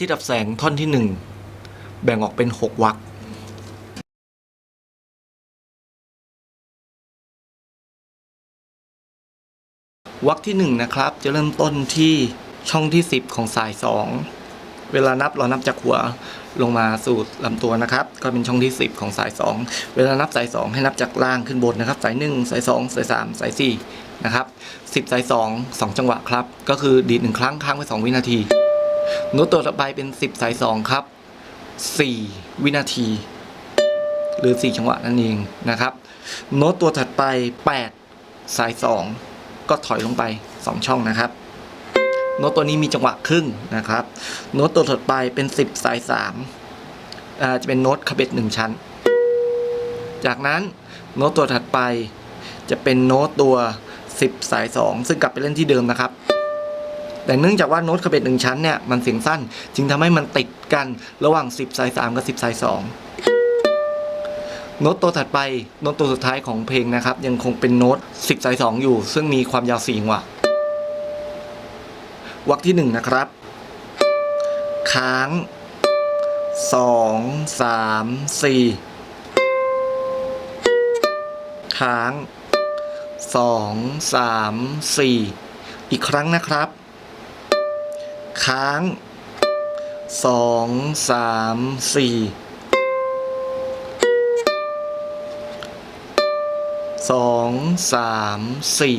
ทิตย์ดับแสงท่อนที่หนึ่งแบ่งออกเป็นหกวรรควรรคที่หนึ่งนะครับ จะเริ่มต้นที่ช่องที่สิบของสายสองเวลานับเรานับจากหัวลงมาสู่ลำตัวนะครับ ก็เป็นช่องที่สิบของสายสองเวลานับสายสองให้นับจากล่างขึ้นบนนะครับ สายหนึ่งสายสองสายสามสายสี่นะครับสิบสายสองสองจังหวะครับ ก็คือดีดหนึ่งครั้งค้างไว้สองวินาที โน้ตตัวต่อไปเป็น 10 สาย 2 ครับ 4 วินาที หรือ 4 จังหวะนั่นเองนะครับ โน้ตตัวถัดไป 8 สาย 2 ก็ถอยลงไป 2 ช่องนะครับ โน้ตตัวนี้มีจังหวะครึ่งนะครับ โน้ตตัวถัดไปเป็น 10 สาย3าจะเป็นโน้ตคาเบต1ชั้น จากนั้นโน้ตตัวถัดไปจะเป็นโน้ตตัว 10 สาย 2 ซึ่งกลับไปเล่นที่เดิมนะครับ แต่เนื่องจากว่าโน้ตคาเบตหนึ่งชั้นเนี่ยมันเสียงสั้น จึงทำให้มันติดกันระหว่าง 10 สาย 3 กับ 10 สาย 2 โน้ตตัวถัดไปโน้ตตัวสุดท้ายของเพลงนะครับ ยังคงเป็นโน้ต 10 สาย 2 อยู่ ซึ่งมีความยาว4จังหวะวรรคที่ 1 นะครับ ค้าง 2 3 4 ค้าง 2 3 4 อีกครั้งนะครับ ค้างสองสามสี่สองสามสี่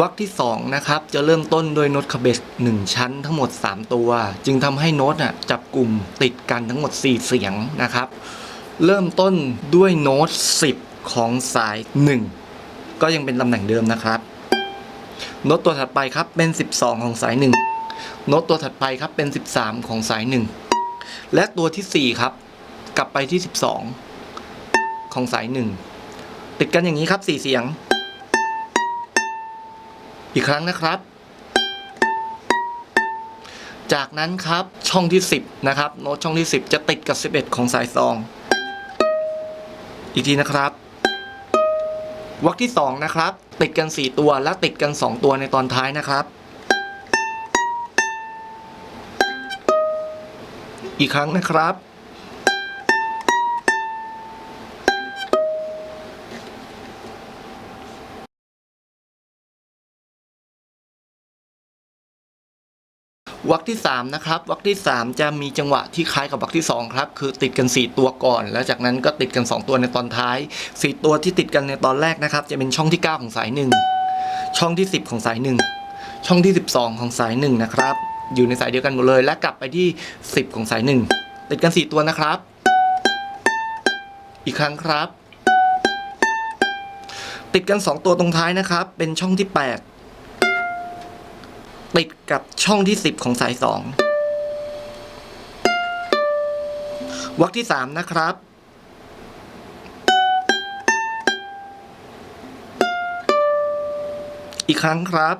วรรคที่สองนะครับจะเริ่มต้นด้วยโน้ตคาเบสหนึ่งชั้นทั้งหมด 3 ตัว จึงทำให้โน้ตอะจับกลุ่มติดกันทั้งหมด 4 เสียงนะครับ เริ่มต้นด้วยโน้ต 10 ของสาย 1 ก็ยังเป็นตำแหน่งเดิมนะครับ โน้ตตัวถัดไปครับเป็น 12 ของสาย 1 โน้ตตัวถัดไปครับเป็น 13 ของสาย 1 และตัวที่ 4 ครับ กลับไปที่ 12 ของสาย 1 ติดกันอย่างนี้ครับ 4 เสียง อีกครั้งนะครับจากนั้นครับช่องที่ 10 นะครับ โน้ตช่องที่ 10 จะติดกับ 11 ของสาย2อีกทีนะครับ วรรคที่2นะครับติดกัน 4 ตัวและติดกัน 2 ตัวในตอนท้ายนะครับ อีกครั้งนะครับ วรรคที่3นะครับวรรคที่ 3 จะมีจังหวะที่คล้ายกับวรรคที่ 2 ครับ คือติดกัน 4 ตัวก่อน แล้วจากนั้นก็ติดกัน 2 ตัวในตอนท้าย 4 ตัวที่ติดกันในตอนแรกนะครับ จะเป็นช่องที่ 9 ของสาย 1 ช่องที่ 10 ของสาย 1 ช่องที่ 12 ของสาย 1 นะครับ อยู่ในสายเดียวกันหมดเลย และกลับไปที่ 10 ของสาย 1 ติดกัน 4 ตัวนะครับ อีกครั้งครับ ติดกัน 2 ตัวตรงท้ายนะครับ เป็นช่องที่ 8 ติดกับช่องที่ 10 ของสาย 2วรรคที่ 3 นะครับ อีกครั้งครับ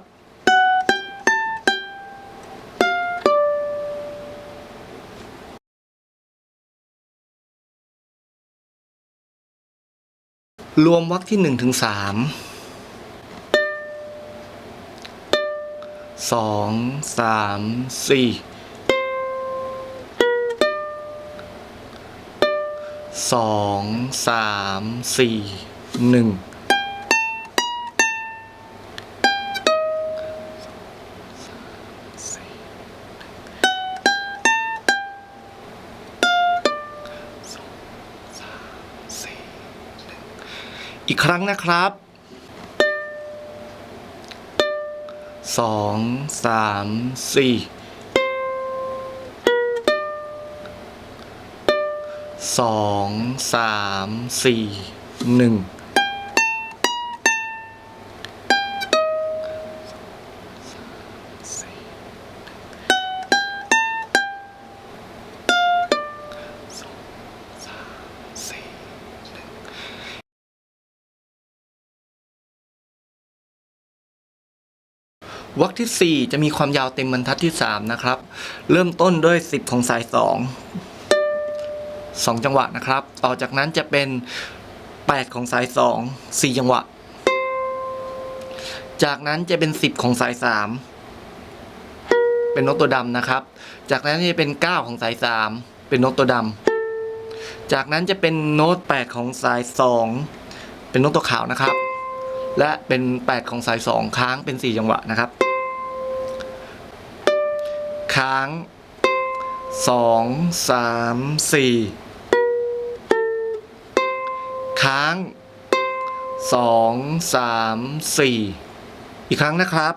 รวมวรรคที่1ถึง3 สองสามสี่สองสามสี่หนึ่งอีกครั้งนะครับ สองสามสี่สองสามสี่หนึ่ง วรรคที่ 4 จะมีความยาวเต็มบรรทัดที่ 3 นะครับ เริ่มต้นด้วย 10 ของสาย 2 2 จังหวะนะครับ ต่อจากนั้นจะเป็น 8 ของสาย 2 4 จังหวะ จากนั้นจะเป็น 10 ของสาย 3 เป็นโน้ตตัวดำนะครับ จากนั้นจะเป็น 9 ของสาย 3 เป็นโน้ตตัวดำจากนั้นจะเป็นโน้ต 8 ของสาย 2 เป็นโน้ตตัวขาวนะครับ และเป็น8ของสาย2ค้างเป็น4จังหวะนะครับ ค้าง2 3 4ค้าง2 3 4อีกครั้งนะครับ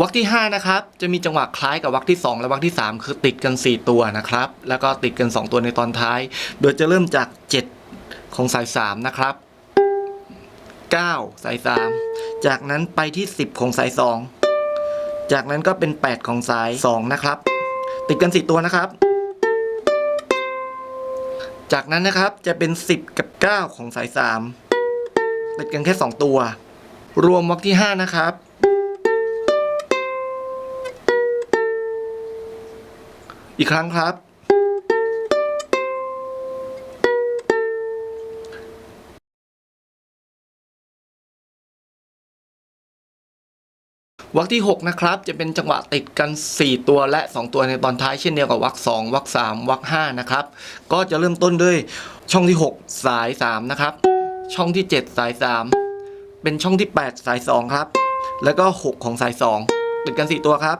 วรรคที่5นะครับจะมีจังหวะคล้ายกับวรรคที่ 2 และวรรคที่ 3 คือติดกัน 4 ตัวนะครับ แล้วก็ติดกัน 2 ตัวในตอนท้าย โดยจะเริ่มจาก 7 ของสาย 3 นะครับ 9 สาย 3 จากนั้นไปที่ 10 ของสาย 2 จากนั้นก็เป็น 8 ของสาย 2 นะครับ ติดกัน 4 ตัวนะครับ จากนั้นนะครับจะเป็น 10 กับ 9 ของสาย 3 ติดกันแค่ 2 ตัว รวมวรรคที่ 5 นะครับ อีกครั้งครับวรรคที่ 6 นะครับ จะเป็นจังหวะติดกัน 4 ตัวและ 2 ตัวในตอนท้ายเช่นเดียวกับวรรค2วรรค3วรรค5นะครับ ก็จะเริ่มต้นด้วยช่องที่ 6 สาย 3 นะครับ ช่องที่ 7 สาย 3 เป็นช่องที่ 8 สาย 2 ครับ แล้วก็ 6 ของสาย 2 ติดกัน 4 ตัวครับ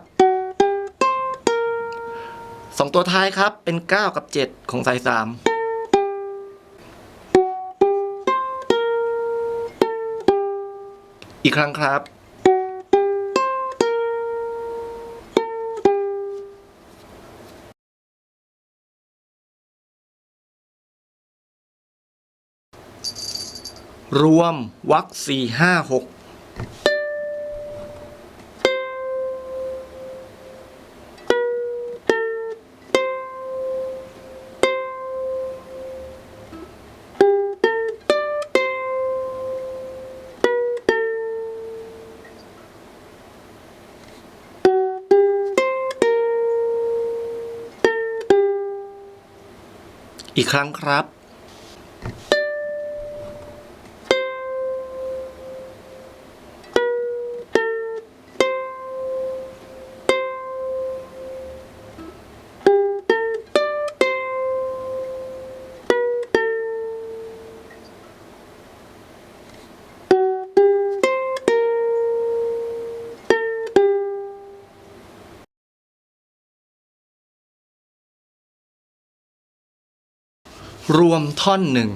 สองตัวท้ายครับเป็น 9 กับ 7 ของสาย 3อีกครั้งครับ รวมวรรคสี่ห้าหก อีกครั้งครับ รวมท่อนหนึ่ง